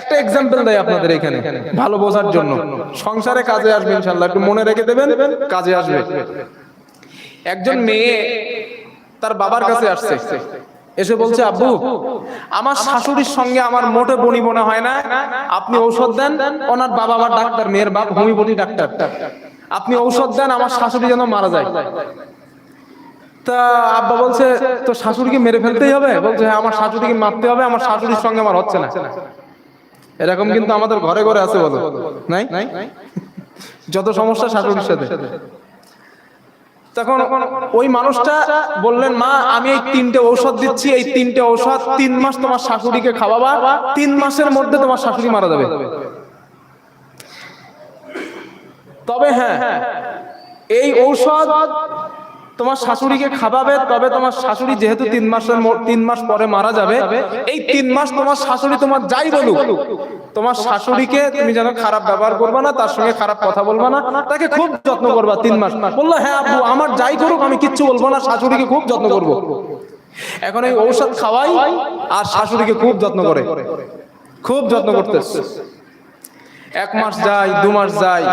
একটা এক্সাম্পল দেয় আপনাদের এখানে, ভালো বোঝার জন্য। সংসারে কাজে আসবে ইনশাল্লাহ একটু মনে রেখে দেবেন, কাজে আসবে। একজন মেয়ে তার বাবার কাছে আসছে, এসে বলছে, আব্বু, আমার শাশুড়ির সঙ্গে আমার মোটে বনি মনে হয় না, আপনি ঔষধ দেন, ওনার বাবা আমার ডাক্তার, মেয়ের বাপ হোমিওপ্যাথি ডাক্তার। আপনি ঔষধ দেন, আমার শাশুড়ি যেন মারা যায়। তা আব্বা বলছে তো শাশুড়িকে মেরে ফেলতেই হবে? বলছে হ্যাঁ আমার শাশুড়িকে মারতে হবে, আমার শাশুড়ির সঙ্গে আমার হচ্ছে না। এরকম কিন্তু আমাদের ঘরে ঘরে আছে বলো। নাই? যত সমস্যা শাশুড়ির সাথে। তখন ওই মানুষটা বললেন মা আমি এই তিনটে ঔষধ দিচ্ছি। এই তিনটে ঔষধ তিন মাস তোমার শাশুড়িকে খাওয়াবা। তিন মাসের মধ্যে তোমার শাশুড়ি মারা যাবে। তবে হ্যাঁ। এই ঔষধ তোমার শাশুড়িকে খাওয়াবে তবে তোমার শাশুড়ি যেহেতু তিন মাসের তিন মাস পরে মারা যাবে এই তিন মাস তোমার শাশুড়ি তোমার যাই বলুক তোমার শাশুড়িকে তুমি যেন খারাপ ব্যবহার করবে না তার সঙ্গে খারাপ কথা বলবে না তাকে খুব যত্ন করবা তিন মাস। বলল হ্যাঁ আপু আমার যাই করুক আমি কিচ্ছু বলব না শাশুড়িকে খুব যত্ন করব। এখন এই ঔষধ খাওয়াই আর শাশুড়িকে খুব যত্ন করে। খুব যত্ন করতেছে। এক মাস যায় দু মাস যায়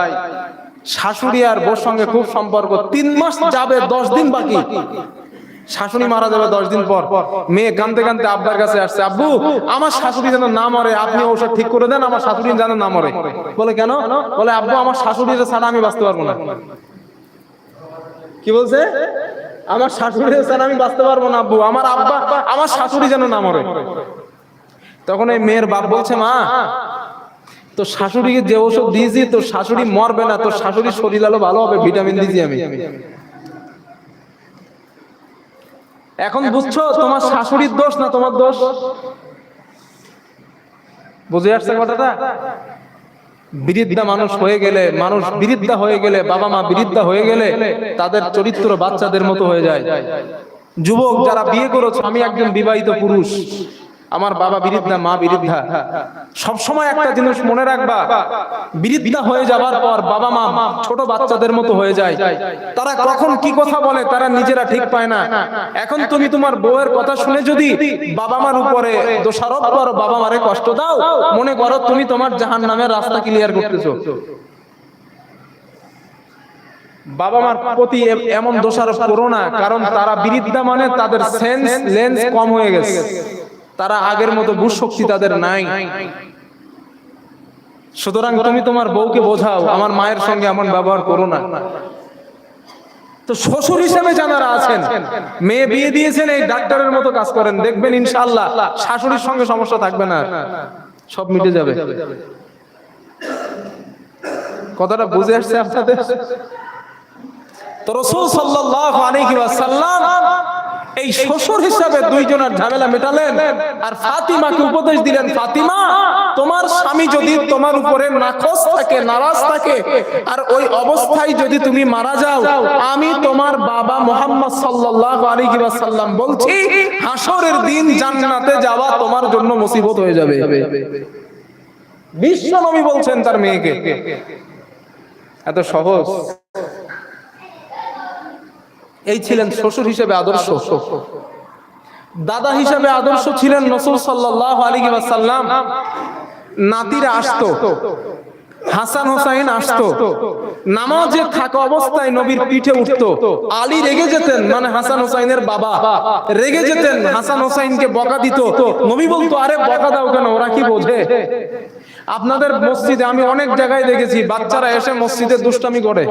শাশুড়ি আর বোর সঙ্গে খুব সম্পর্ক। তিন মাস যাবে, দশ দিন বাকি। শাশুড়ি মারা যাবে দশ দিন পর। মেয়ে কানতে কানতে আব্বার কাছে আসছে, আব্বু, আমার শাশুড়ি যেন না মরে, আপনি ঔষধ ঠিক করে দেন, আমার শাশুড়ি যেন না মরে। বলে, কেন? বলে, আব্বু, আমার শাশুড়ির ছাড়া আমি বাঁচতে পারব না। কি বলছে? আমার শাশুড়ি ছাড়া আমি বাঁচতে পারব না, আব্বু। আমার আব্বা, আমার শাশুড়ি যেন না মরে। তখন এই মেয়ের বাপ বলছে, মা তো শাশুড়িকে যে ওষুধ দিয়েছি, তো শাশুড়ি মরবে না, তো শাশুড়ির শরীর আলো ভালো হবে, ভিটামিন দিয়েছি আমি। এখন বুঝছ, তোমার শাশুড়ির দোষ না তোমার দোষ? বুঝে আসছে কথাটা? বিরিদ্ধা মানুষ হয়ে গেলে, মানুষ বিরিদ্ধা হয়ে গেলে, বাবা মা বিরিদ্ধা হয়ে গেলে তাদের চরিত্র বাচ্চাদের মতো হয়ে যায়। যুবক যারা বিয়ে করেছ, আমি একজন বিবাহিত পুরুষ। আমার বাবা বিরিদ্ধা মা বিরিদ্ধা সবসময় একটা জিনিস মনে রাখবা বিরিদ্ধা হয়ে যাবার পর বাবা মা ছোট বাচ্চাদের মতো হয়ে যায়। তারা কখন কি কথা বলে তারা নিজেরা ঠিক পায় না। এখন তুমি তোমার বউয়ের কথা শুনে যদি বাবা মার উপরে দোষারোপ করো বাবা মারে কষ্ট দাও। মনে করো তুমি তোমার জাহান নামের রাস্তা ক্লিয়ার করতেছো। বাবা মার প্রতি এমন দোষারোপ করো না কারণ তারা বিরিদ্ধা মানে তাদের সেন্স লেন্স কম হয়ে গেছে। তারা আগের মতো বুঝ তাদের নাই। সুতরাং তুমি তোমার বউকে বোঝাও, আমার মায়ের সঙ্গে এমন ব্যবহার করো না। তো শ্বশুর হিসেবে যারা আছেন, মেয়ে বিয়ে দিয়েছেন, এই ডাক্তারের মতো কাজ করেন, দেখবেন ইনশাআল্লাহ শাশুড়ির সঙ্গে সমস্যা থাকবে না, সব মিটে যাবে। কথাটা বুঝে আসছে আপনাদের? তো রসুল আলাইহি ওয়াসাল্লাম এই শ্বশুর হিসাবে দুইজনের ঝামেলা মেটালেন আর ফাতিমাকে উপদেশ দিলেন, ফাতিমা, তোমার স্বামী যদি তোমার উপরে নাখোশ থাকে, নারাজ থাকে, আর ওই অবস্থায় যদি তুমি মারা যাও, আমি তোমার বাবা মোহাম্মদ সাল্লাল্লাহু আলাইহি ওয়াসাল্লাম বলছি হাসরের দিন জান্নাতে যাওয়া তোমার জন্য মুসিবত হয়ে যাবে। বিশ্ব নবী বলছেন তার মেয়েকে। এত সহজ। এই ছিলেন শ্বশুর হিসেবে আদর্শ। দাদা হিসেবে আদর্শ ছিলেন নসুল সাল্লাহ আলী সাল্লাম নাতিরা আসতো। হাসান হোসাইন আসতো। নামাজে থাকা অবস্থায় নবীর পিঠে উঠতো। আলী রেগে যেতেন মানে হাসান হোসাইনের বাবা। রেগে যেতেন হাসান হোসাইনকে বকা দিত। নবী বলতো আরে বকা দাও কেন? ওরা কি বোঝে? আপনাদের মসজিদে আমি অনেক জায়গায় দেখেছি বাচ্চারা এসে মসজিদে দুষ্টামি করে।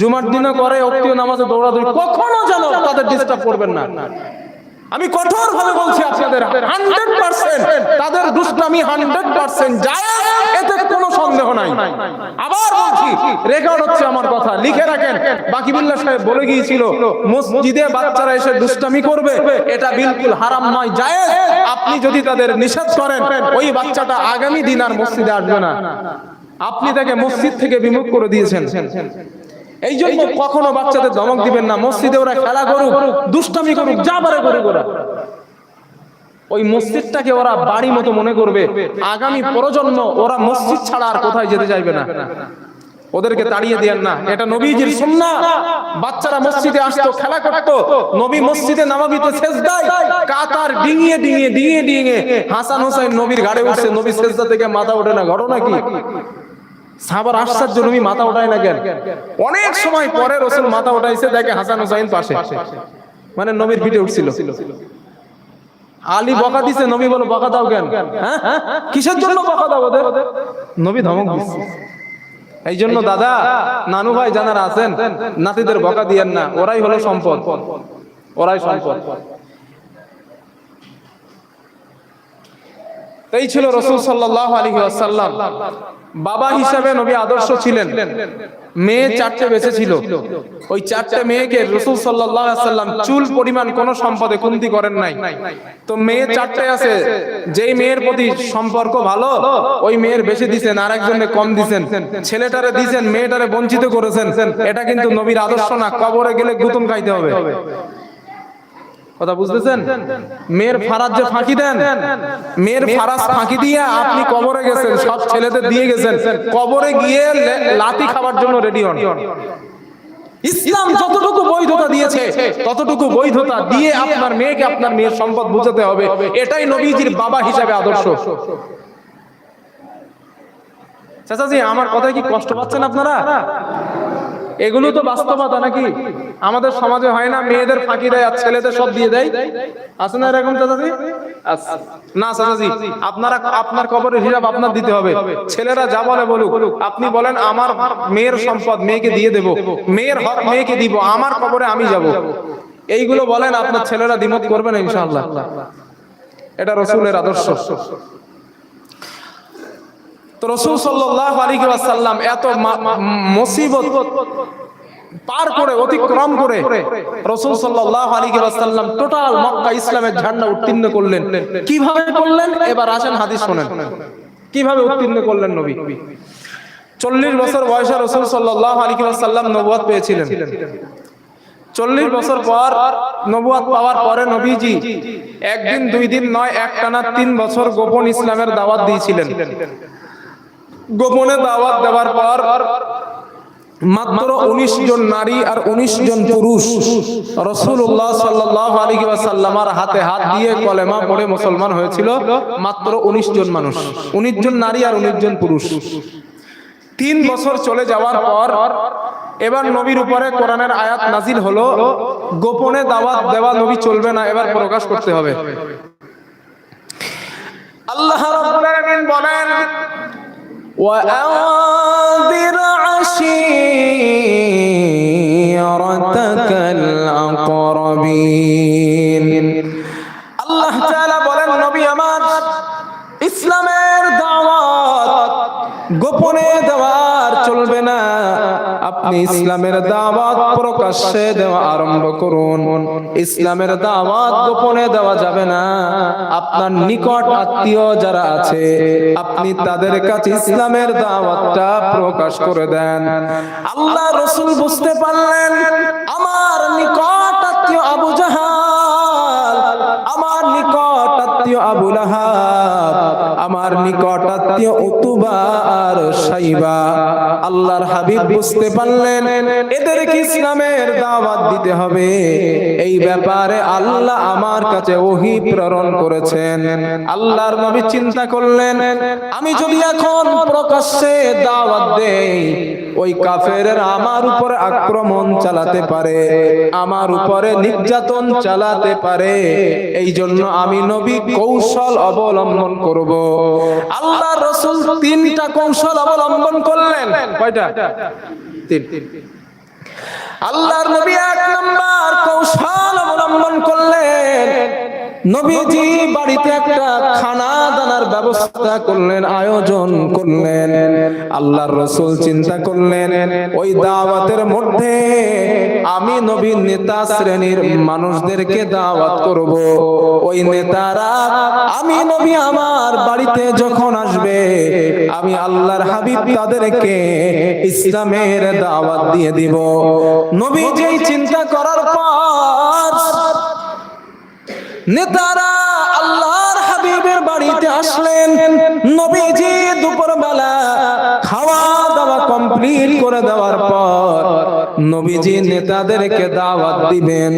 জুমার দিনও করে অক্টিও নামাজে দৌড়াদৌড়ি কখনো যেন তাদের ডিস্টার্ব করবেন না। আমি কঠোর ভাবে বলছি আপনাদের হান্ড্রেড পার্সেন্ট তাদের দুষ্টামি হান্ড্রেড পার্সেন্ট যায়, এতে কোনো সন্দেহ নাই। আবার বলছি রেকর্ড হচ্ছে আমার কথা, লিখে রাখেন। বাকিবুল্লাহ সাহেব বলে গিয়েছিল, মসজিদে বাচ্চারা এসে দুষ্টামি করবে, এটা বিলকুল হারাম নয়, যায়। আপনি যদি তাদের নিষেধ করেন, ওই বাচ্চাটা আগামী দিন আর মসজিদে আসবে না। আপনি তাকে মসজিদ থেকে বিমুখ করে দিয়েছেন। এই জন্য কখনো বাচ্চাদের ধমক দিবেন না। মসজিদে ওরা খেলা করুক দুষ্টামি করুক যা পারে করুক। ওরা ওই মসজিদটাকে ওরা বাড়ি মতো মনে করবে। আগামী প্রজন্ম ওরা মসজিদ ছাড়া আর কোথায় যেতে চাইবে না। ওদেরকে তাড়িয়ে দেন না। এটা নবীজির সুন্নাহ। বাচ্চারা মসজিদে আসতো খেলা করতো। নবী মসজিদে নামাবিতে সেজদায় কাতার ডিঙিয়ে ডিঙিয়ে ডিঙিয়ে ডিঙিয়ে হাসান হোসেন নবীর গাড়ি উঠছে। নবী সেজদা থেকে মাথা ওঠে না। ঘটনা কি? সাবার আশ্চর্য নবী মাথা ওঠায় না কেন? অনেক সময় পরে রসুল মাথা উঠাইছে, দেখে হাসান হোসেন পাশে। মানে নবীর পিঠে উঠছিল। আলী বকা দিছে, নবী বলো, বকা দাও কেন? হ্যাঁ? কিসের জন্য বকা দাও ওদের? নবী ধমক দিচ্ছে এই জন্য দাদা, নানু ভাই জানারা আছেন, নাতিদের বকা দিয়েন না, ওরাই হলো সম্পদ। ওরাই সম্পদ। এই ছিল রসুল সাল্লাহ আলী আসাল্লাম বাবা হিসাবে নবী আদর্শ ছিলেন। মেয়ে চারটে বেঁচে ছিল। ওই চারটে মেয়েকে রসুল সাল্লাম চুল পরিমাণ কোন সম্পদে কমতি করেন নাই। তো মেয়ে চারটে আছে। যেই মেয়ের প্রতি সম্পর্ক ভালো ওই মেয়ের বেশি দিছেন আর একজনে কম দিছেন। ছেলেটারে দিছেন মেয়েটারে বঞ্চিত করেছেন। এটা কিন্তু নবীর আদর্শ না কবরে গেলে গুতম খাইতে হবে। কথা বুঝতেছেন? মেয়ের ফারাজ যে ফাঁকি দেন মেয়ের ফারাজ ফাঁকি দিয়ে আপনি কবরে গেছেন সব ছেলেদের দিয়ে গেছেন কবরে গিয়ে লে- লাথি খাবার জন্য রেডি হন। ইসলাম যতটুকু বৈধতা দিয়েছে ততটুকু বৈধতা দিয়ে আপনার মেয়েকে আপনার মেয়ের সম্পদ বুঝাতে হবে। এটাই নবীজির বাবা হিসাবে আদর্শ। চাচাজি আমার কথায় কি কষ্ট পাচ্ছেন আপনারা? এগুলো তো বাস্তবতা নাকি? আমাদের সমাজে হয় না, মেয়েদের ফাঁকি দেয় আর ছেলেদের সব দিয়ে দেয়? আছে না এরকম চাচাজি। না চাচাজি, আপনারা আপনার কবরের হিসাব আপনার দিতে হবে। ছেলেরা যা বলে বলুক, আপনি বলেন, আমার মেয়ের সম্পদ মেয়েকে দিয়ে দেব। মেয়ের হক মেয়েকে দিব, আমার কবরে আমি যাব। এইগুলো বলেন, আপনার ছেলেরা দ্বিমত করবেন ইনশাআল্লাহ। এটা রসুলের আদর্শ। তো রসুল সাল্লাহ আলী সাল্লাম এত মুসিবত পার করে, অতিক্রম করে রসুল সাল্লাহ আলী সাল্লাম টোটাল মক্কা ইসলামের ঝান্ডা উত্তীর্ণ করলেন। কীভাবে করলেন? এবার আসেন হাদিস শোনেন। কীভাবে উত্তীর্ণ করলেন নবী? চল্লিশ বছর বয়সে রসুল সাল্লাহ আলী সাল্লাম নবুয়াত পেয়েছিলেন। চল্লিশ বছর পর নবুয়াত পাওয়ার পরে নবীজি একদিন, দুই দিন নয় এক টানা তিন বছর গোপন ইসলামের দাওয়াত দিয়েছিলেন। গোপনে দাওয়াত দেওয়ার পর মাত্র উনিশ জন নারী আর উনিশ জন পুরুষ রসুল্লাহ সাল্লাহ আলী সাল্লামার হাতে হাত দিয়ে কলেমা পড়ে মুসলমান হয়েছিল মাত্র উনিশ জন মানুষ, উনিশ জন নারী আর উনিশ জন পুরুষ। তিন বছর চলে যাওয়ার পর এবার নবীর উপরে কোরআনের আয়াত নাজিল হলো, গোপনে দাওয়াত দেওয়া নবী চলবে না, এবার প্রকাশ করতে হবে। আল্লাহ বলেন وأنذر عشيرتك الأقربين আল্লাহ তাআলা বলেন নবী আমার ইসলামের দাওয়াত গোপনে দেওয়ার চলবে না। আপনি ইসলামের দাওয়াত প্রকাশ্যে দেওয়া আরম্ভ করুন। ইসলামের দাওয়াত গোপনে দেওয়া যাবে না। আপনার নিকট আত্মীয় যারা আছে, আপনি তাদের কাছে ইসলামের দাওয়াতটা প্রকাশ করে দেন। আল্লাহ রসুল বুঝতে পারলেন, আমার হাবিব বুঝতে পারলেন, এদেরকে ইসলামের দাওয়াত দিতে হবে। এই ব্যাপারে আল্লাহ আমার কাছে ওহি প্রেরণ করেছেন। আল্লাহর নবী চিন্তা করলেন, আমি যদি এখন প্রকাশ্যে দাওয়াত দেই ওই কাফেরের আমার উপরে আক্রমণ চালাতে পারে, আমার উপরে নির্যাতন চালাতে পারে। এই জন্য আমি নবী কৌশল অবলম্বন করব। আল্লাহ রসুল তিনটা কৌশল অবলম্বন করলেন। কয়টা? তিন। আল্লাহর নবী এক নাম্বার কৌশল অবলম্বন করলেন। নবীজি বাড়িতে একটা খানা দানার ব্যবস্থা করলেন, আয়োজন করলেন। আল্লাহর রসুল চিন্তা করলেন, ওই দাওয়াতের মধ্যে আমি নবীর নেতা শ্রেণির মানুষদেরকে দাওয়াত করব। ওই নেতারা, আমি নবী আমার বাড়িতে যখন আসবে, আমি আল্লাহর হাবিব তাদেরকে ইসলামের দাওয়াত দিয়ে দিব। নবী যেই চিন্তা করার পর নেতারা আল্লাহর হাবিবের বাড়িতে আসলেন। নবীজি দুপুরবেলা খাওয়া দাওয়া কমপ্লিট করে দেওয়ার পর নবীজি নেতাদেরকে দাওয়াত দিবেন।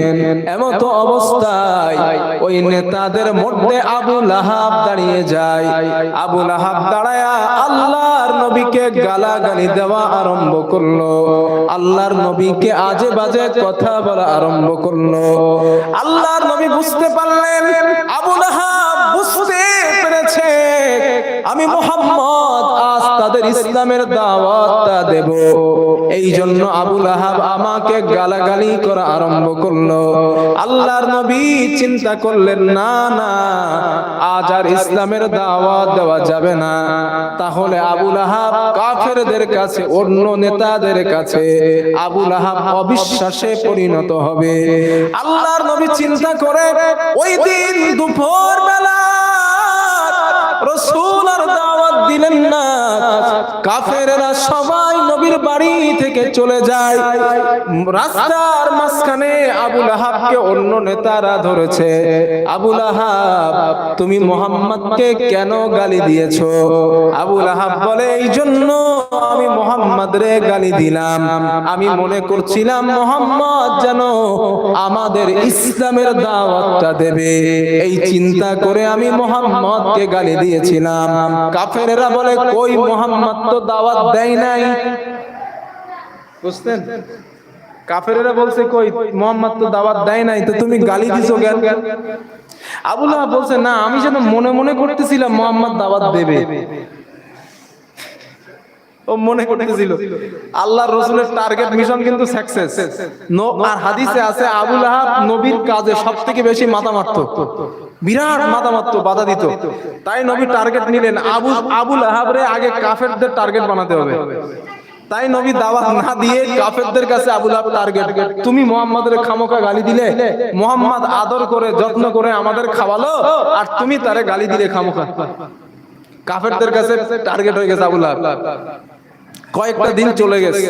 এমত অবস্থায় ওই নেতাদের মধ্যে আবু লাহাব দাঁড়িয়ে যায়। আবু লাহাব দাঁড়ায়া আল্লাহর নবীকে গালাগালি দেওয়া আরম্ভ করল। আল্লাহর নবীকে আজে বাজে কথা বলা আরম্ভ করল। আল্লাহর নবী বুঝতে পারলেন, আবু পেরেছে আমি মোহাম্মদ আজ তাদের ইসলামের দাওয়াতটা দেব। এই জন্য আবুল আহাব আমাকে গালাগালি করা আরম্ভ করল। আল্লাহর নবী চিন্তা করলেন না না আজ আর ইসলামের দাওয়াত দেওয়া যাবে না। তাহলে আবুল আহাব কাফেরদের কাছে অন্য নেতাদের কাছে আবুল আহাব অবিশ্বাসে পরিণত হবে। আল্লাহর নবী চিন্তা করে ওই দিন দুপুর বেলা রসুল আর দাওয়াত দিলেন না। কাফেরেরা সবাই নবীর বাড়ি থেকে চলে যায়। রাস্তার মাঝখানে আবুল আহাবকে অন্য নেতারা ধরেছে। আবুল আহাব তুমি মোহাম্মদকে কেন গালি দিয়েছ? আবুল আহাব বলে, এই জন্য আমি মোহাম্মদ রে গালি দিলাম। আমি মনে করছিলাম মোহাম্মদ যেন আমাদের ইসলামের দাওয়াতটা দেবে। এই চিন্তা করে আমি মোহাম্মদকে গালি দিয়েছিলাম। কাফেরেরা বলে, কই মোহাম্মদ, তো দাওয়াত দেয় নাই। বুঝতেন কাফেরেরা বলছে, কই মোহাম্মদ, তো দাওয়াত দেয় নাই। তো তুমি গালি দিছো কেন? আবুল্লাহ বলছে, না, আমি যেন মনে মনে করতেছিলাম মোহাম্মদ দাওয়াত দেবে। ও মনে করতেছিল। আল্লাহ রসুলের টার্গেট মিশন কিন্তু সাকসেস আর হাদিসে আছে, আবুল আহাব নবীর কাজে সব থেকে বেশি মাথা মারতো। বিরাট মারতো বাধা দিত। তাই নবী টার্গেট নিলেন। আবু আবুল আহাবরে আগে কাফেরদের টার্গেট বানাতে হবে। তাই নবী দাওয়াত না দিয়ে কাফেরদের কাছে আবুল আহাব টার্গেট তুমি মোহাম্মদের খামোকা গালি দিলে, মোহাম্মদ আদর করে, যত্ন করে আমাদের খাওয়ালো, আর তুমি তারে গালি দিলে খামোকা কাফেরদের কাছে টার্গেট হয়ে গেছে আবুল আহাব। কয়েকটা দিন চলে গেছে।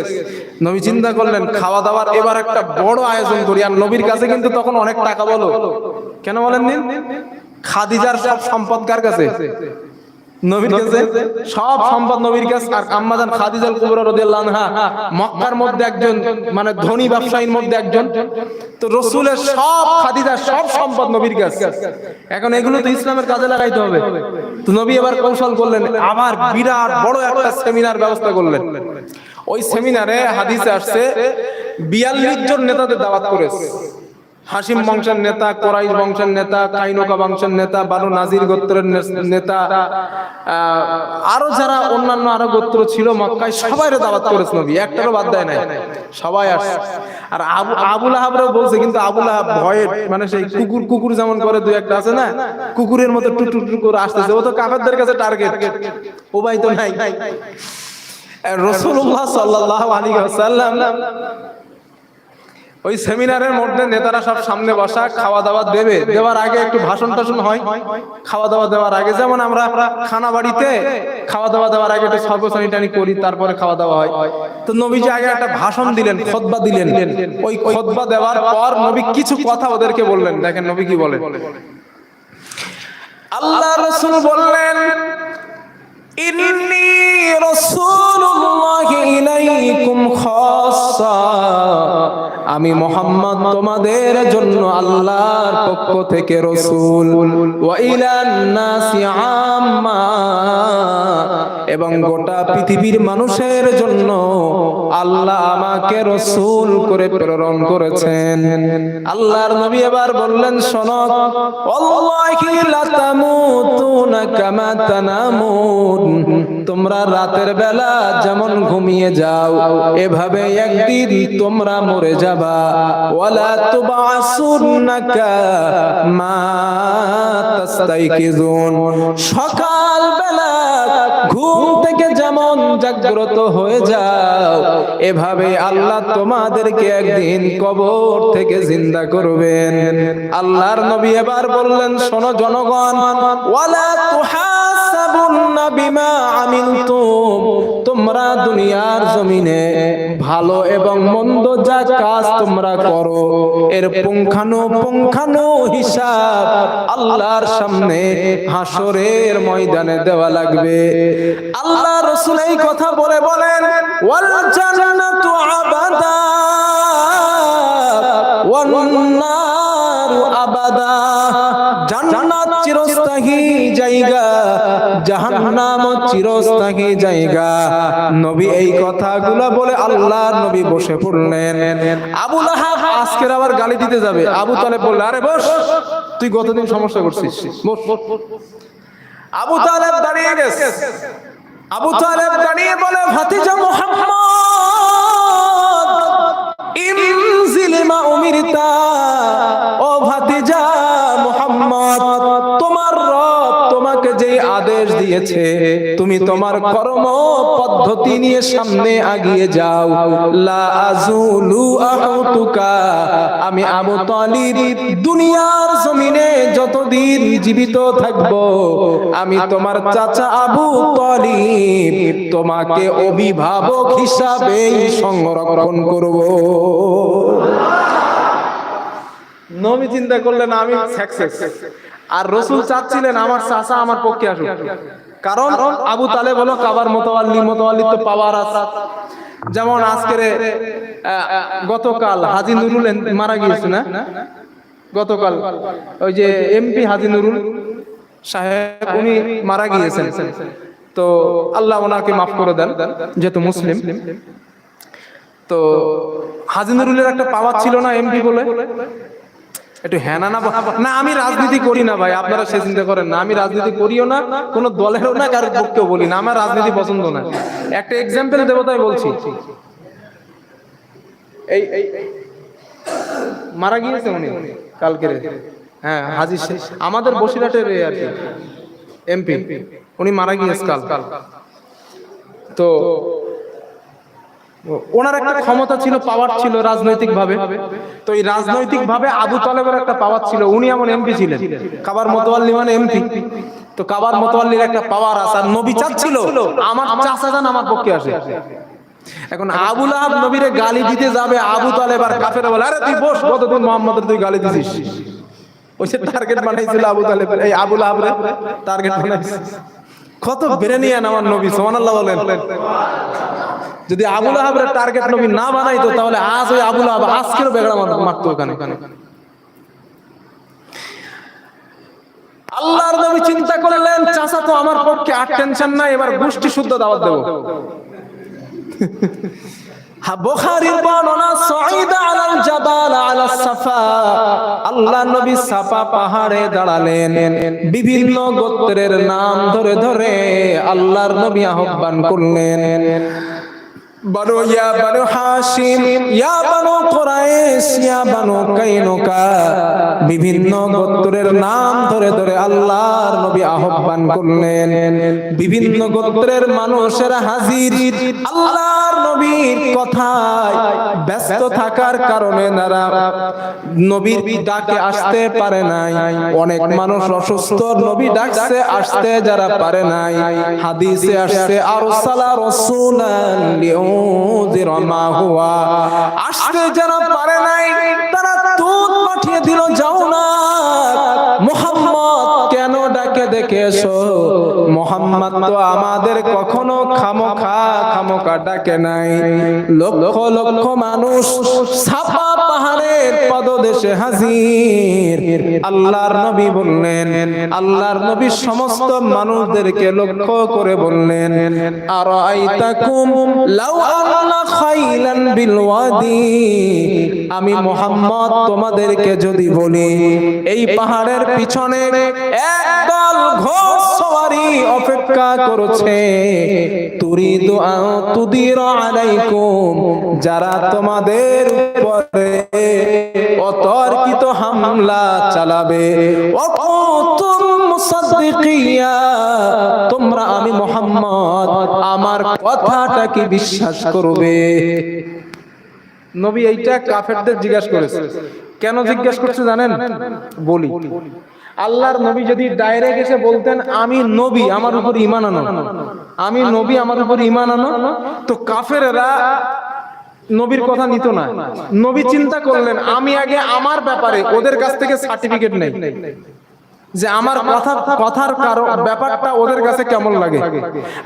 নবী চিন্তা করলেন, খাওয়া দাওয়ার এবার একটা বড় আয়োজন করি। আর নবীর কাছে কিন্তু তখন অনেক টাকা বলো। কেন বলেন দিন খাদিজার সব সম্পদ কার কাছে? নবীর কাছে? সব সম্পদ নবীর কাছে। আর আম্মাজান খাদিজাল কুবরা রাদিয়াল্লাহু আনহা মক্কার মধ্যে একজন মানে ধনী ব্যবসায়ীর মধ্যে একজন। তো রসুলের সব খাদিজার সব সম্পদ নবীর কাছে। এখন এগুলো তো ইসলামের কাজে লাগাইতে হবে। তো নবী এবার কৌশল করলেন আবার বিরাট বড় একটা সেমিনার ব্যবস্থা করলেন। ওই সেমিনারে হাদিসে আসছে বিয়াল্লিশ জন নেতাদের দাওয়াত করেছে। হাসিম বংশের নেতা, কোরাইশ বংশের নেতা, কাইনকা বংশের নেতা, বানু নাজির গোত্রের নেতা আরও যারা অন্যান্য আরও গোত্র ছিল মক্কায়, সবাই দাওয়াত করেছে নবী। একটারও বাদ দেয় নাই। সবাই আসছে। আর আবু আবুল আহাবরাও বলছে, কিন্তু আবুল আহাব ভয়ে মানে সেই কুকুর কুকুর যেমন করে দুই একটা আছে না, কুকুরের মতো টুটু টুটু করে আসতেছে। ও তো কাফেরদের কাছে টার্গেট উপায় তো নাই। রসুল্লাহ সাল্লাল্লাহু আলাইহি ওয়াসাল্লাম ওই সেমিনারের মধ্যে নেতারা সব সামনে বসা খাওয়া দাওয়া দেবে। দেওয়ার আগে একটু ভাষণ টাষণ হয়। খাওয়া দাওয়া দেওয়ার আগে যেমন আমরা খানা বাড়িতে খাওয়া দাওয়া দেওয়ার আগে একটু সর্বসানিটানি করি, তারপরে খাওয়া দাওয়া হয়। তো নবীজি আগে একটা ভাষণ দিলেন খতবা দিলেন। ওই খতবা দেওয়ার পর নবী কিছু কথা ওদেরকে বললেন। দেখেন নবী কি বলেন? আল্লাহ রসুল বললেন, ইন্নি রাসূলুল্লাহ ইলাইকুম খাসসা। আমি মোহাম্মদ তোমাদের জন্য আল্লাহর পক্ষ থেকে রসুল। এবং গোটা পৃথিবীর মানুষের জন্য আল্লাহ আমাকে রসুল করে প্রেরণ করেছেন। আল্লাহর নবী এবার বললেন, শোনো ওয়াল্লাহি লাতামুতুনা তোমরা রাতের বেলা যেমন ঘুমিয়ে যাও, এভাবে একদিন তোমরা মরে যাবা। ওয়ালা তুবাসুন্নাকা মা তাস্তাইকিজুন সকাল বেলা ঘুম থেকে যেমন জাগ্রত হয়ে যাও, এভাবে আল্লাহ তোমাদেরকে একদিন কবর থেকে জিন্দা করবেন। আল্লাহর নবী এবার বললেন, শোনো জনগণ, ওয়ালা তোমরা দুনিয়ার জমিনে ভালো এবং মন্দ যা কাজ তোমরা করো, এর পুঙ্খানু পুঙ্খানু হিসাব আল্লাহর সামনে হাসরের ময়দানে দেওয়া লাগবে। আল্লাহ রসুল এই কথা বলে বলেন আবাদা। জায়গা জাহান্নাম চিরস্থায়ী জায়গা নবী এই কথাগুলো বলে আল্লাহ নবী বসে পড়লেন। আবু লাহাব আজকের আবার গালি দিতে যাবে। আবু তালে বললে, আরে বস, তুই গতদিন সমস্যা করছিস। বস। আবু তালেব দাঁড়িয়ে গেছে। আবু তালেব দাঁড়িয়ে বলে, ভাতিজা মুহাম্মদ, ইনজিল মা উমিরতা দিয়েছে তুমি তোমার কর্ম পদ্ধতি নিয়ে সামনে আগিয়ে যাও। লা আজুলু আহুতুকা আমি আবু তালিব দুনিয়ার জমিনে যতদিন জীবিত থাকব আমি তোমার চাচা আবু তালিব তোমাকে অভিভাবক হিসাবে সংরক্ষণ করব। নবী চিন্তা করলেন আমি সাকসেস আর রসুল চাচ্ছিলেন আমার চাচা আমার পক্ষে আসুক। কারণ আবু তালেব হলো কাবার মোতাল্লি মোতাল্লি তো পাওয়ার আছে। যেমন আজকের গতকাল হাজি নুরুল মারা গিয়েছে না? গতকাল ওই যে এমপি হাজি নুরুল সাহেব উনি মারা গিয়েছেন। তো আল্লাহ ওনাকে মাফ করে দেন যেহেতু মুসলিম। তো হাজি নুরুলের একটা পাওয়ার ছিল না এমপি বলে। একটু হ্যাঁ না না আমি রাজনীতি করি না ভাই, আপনারা সে চিন্তা করেন না। আমি রাজনীতি করিও না, কোনো দলেরও না, কারোর পক্ষেও বলি না। আমার রাজনীতি পছন্দ না। একটা এক্সাম্পল দেবো তাই বলছি। এই মারা গিয়েছে উনি কালকে হ্যাঁ হাজির আমাদের বসিরহাটের আর কি, এমপি। উনি মারা গিয়েছে কাল। তো ওনার একটা ক্ষমতা ছিল পাওয়ার ছিল রাজনৈতিক ভাবে তো এই রাজনৈতিক ভাবে আবু তালেবের একটা পাওয়ার ছিল, উনি এমন এমপি ছিলেন। কাবার মতোয়াল্লি মানে এমপি তো কাবার মতোয়াল্লির একটা পাওয়ার আছে, আর নবী চাচ্ছিল আমার চাচা যান আমার পক্ষে আসে। এখন আবুল আহাব নবীরে গালি দিতে যাবে, আবু তালেব আর কাফের বলে, আরে তুই বস, কতদিন মোহাম্মদের তুই গালি দিছিস? ওই যে টার্গেট বানাইছিল আবু তালেব, এই আবুল আহাবরে টার্গেট কত ব্রেনিয়ান আমার নবী, সুবহানাল্লাহ বলেন। যদি আবুল আহাবের টার্গেট নবী না বানাইতো তাহলে আজ ওই আবুল আহাব আজকেও বেগড়া মারতো ওখানে। আল্লাহর নবী চিন্তা করলেন চাচা তো আমার পক্ষে আর টেনশন নাই এবার গোষ্ঠী শুদ্ধ দাওয়াত দেবো। হ্যাঁ, বুখারীর বর্ণনা সাঈদ আলাল জাবাল আলা সাফা। আল্লাহ নবী সাফা পাহাড়ে দাঁড়ালেন বিভিন্ন গোত্রের নাম ধরে ধরে আল্লাহর নবী আহ্বান করলেন। বানু ইয়া বানু হাশিম, ইয়া বানু কুরাইশ, ইয়া বানু কাইনুকা। বিভিন্ন গোত্রের নাম ধরে ধরে আল্লাহর নবী আহ্বান করলেন। বিভিন্ন গোত্রের মানুষেরা হাজির আল্লাহর নবীর কথায় ব্যস্ত থাকার কারণে তারা নবীর ডাকে আসতে পারে নাই। অনেক মানুষ অসুস্থ, নবী ডাকছে আসতে যারা পারে নাই। হাদিসে আসছে, আরসালা রাসূলান লিউযিরা মা হুয়া। আসতে যারা পারে নাই, তারা দূত পাঠিয়ে দিল, যাও না, মুহাম্মদ কেন ডাকে দেখে এসো? মোহাম্মদ তো আমাদের কখনো খামোখা খামোখা ডাকে নাই। লক্ষ লক্ষ মানুষ সাফা পাহাড়ের পদদেশে হাজির। আল্লাহর নবী বললেন, আল্লাহর নবী সমস্ত মানুষদেরকে লক্ষ্য করে বললেন আর আইতাকুম লাউ আল্লাহ খাইলান বিল ওয়াদি। আমি মোহাম্মদ তোমাদেরকে যদি বলি, এই পাহাড়ের পিছনে একদল ঘোড়সওয়ারি অপেক্ষা করছে। তুরিদু আন তুদির আলাইকুম, যারা তোমাদের উপরে অতর্কিত হামলা চালাবে। তোমরা আমি মোহাম্মদ, আমার কথাটা কি বিশ্বাস করবে? নবী এইটা কাফেরদের জিজ্ঞাসা করেছে। কেন জিজ্ঞাসা করছে জানেন? বলি। আল্লাহর নবী যদি ডাইরেক্ট এসে বলতেন, আমি নবী, আমার উপর ইমান আনো। আমি নবী, আমার উপর ইমান আনো? তো কাফেরা নবীর কথা নিত না। নবী চিন্তা করলেন, আমি আগে আমার ব্যাপারে, ওদের কাছ থেকে সার্টিফিকেট নেই। যে আমার কথা কথার কারণ ব্যাপারটা ওদের কাছে কেমন লাগে?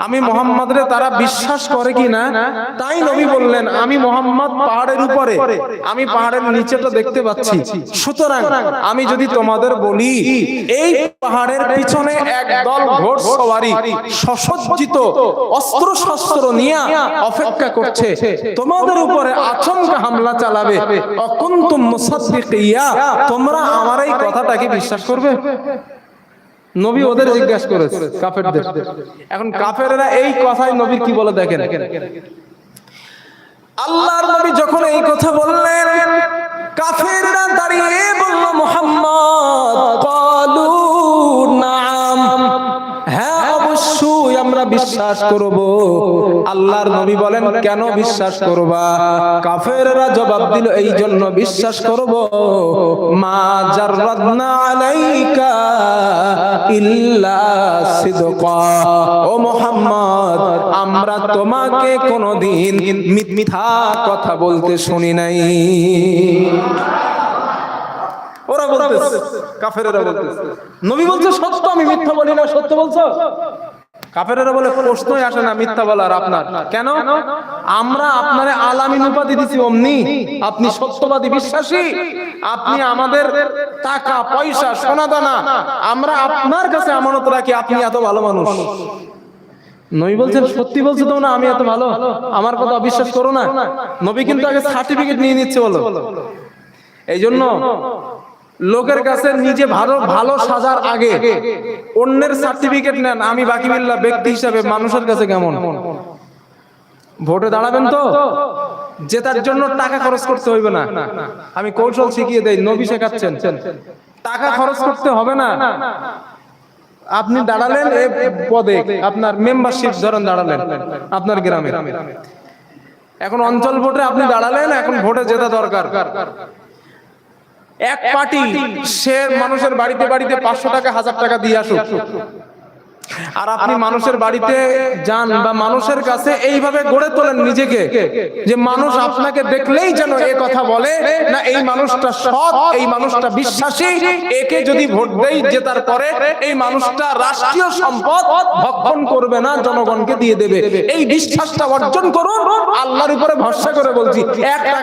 আমি মোহাম্মদরে তারা বিশ্বাস করে কি না তাই নবী বললেন আমি মোহাম্মদ পাহাড়ের উপরে আমি পাহাড়ের নিচেটা দেখতে পাচ্ছি। সুতরাং আমি যদি তোমাদের বলি এই পাহাড়ের পিছনে একদল ঘোড় সওয়ারি সসজ্জিত অস্ত্র শস্ত্র নিয়ে অপেক্ষা করছে। তোমাদের উপরে আচমকা হামলা চালাবে। অকুন্তুম মুসাদ্দিকিয়া তোমরা আমার এই কথাটাকে বিশ্বাস করবে? নবী ওদের জিজ্ঞেস করেছে কাফেরদের। এখন কাফেরেরা এই কথাই নবীর কি বলে দেখেন? আল্লাহর নবী যখন এই কথা বললেন কাফেররা দাঁড়িয়ে বিশ্বাস করব? আল্লাহর নবী বলেন, কেন বিশ্বাস করবা? কাফেররা জবাব দিল, এই জন্য বিশ্বাস করব। মা জাররাদনা আলাইকা ইল্লা সিদকা। ও মোহাম্মদ, আমরা তোমাকে কোনোদিন মিথ্যা কথা বলতে শুনি নাই। ওরা বলতেছে, কাফেরেরা বলতেছে, নবী বলছে, সত্য, আমি মিথ্যা বলি না, সত্য বলছো? কাফেরেরা বলে, প্রশ্নই আসে না, মিথ্যা বলার আপনার। কেন? আমরা আপনারে আলামিন উপাধি দিছি অমনি। আপনি সত্যবাদী বিশ্বাসী। আপনি আমাদের টাকা, পয়সা সোনা দানা আমরা আপনার কাছে আমানত রাখি, আপনি এত ভালো মানুষ। নবী বলছেন, সত্যি বলছো তো না আমি এত ভালো? আমার কথা অবিশ্বাস করো না। নবী কিন্তু আগে সার্টিফিকেট নিয়ে নিচ্ছে বলো। এই জন্য লোকের কাছে নিজে ভালো ভালো সাজার আগে অন্যের সার্টিফিকেট নেন, আমি বাকি বিল্লা ব্যক্তি হিসাবে মানুষের কাছে কেমন? ভোটে দাঁড়াবেন তো? জেতার জন্য টাকা খরচ করতে হইবে না। আমি কৌশল শিখিয়ে দেই, নবী শেখাচ্ছেন। টাকা খরচ করতে হবে না। আপনি দাঁড়ালেন এ পদে, আপনার মেম্বারশিপ ধরেন দাঁড়ালেন, আপনার গ্রামে। এখন অঞ্চল ভোটে আপনি দাঁড়ালেন, এখন ভোটে জেতা দরকার। এক পার্টি সে মানুষের বাড়িতে বাড়িতে পাঁচশো টাকা, হাজার টাকা দিয়ে আসুক। আর আপনি মানুষের বাড়িতে যান বা মানুষের কাছে এইভাবে গড়ে তোলেন নিজেকে, যে মানুষ আপনাকে দেখলেই যেন এ কথা বলে, না এই মানুষটা সৎ, এই মানুষটা বিশ্বাসী, একে যদি ভোট দেই জেতার পরে এই মানুষটা রাষ্ট্রীয় সম্পদ ভক্ষণ করবে না, জনগণকে দিয়ে দেবে। এই বিশ্বাসটা অর্জন করুন, আল্লাহর উপরে ভরসা করে বলছি, এক টাকা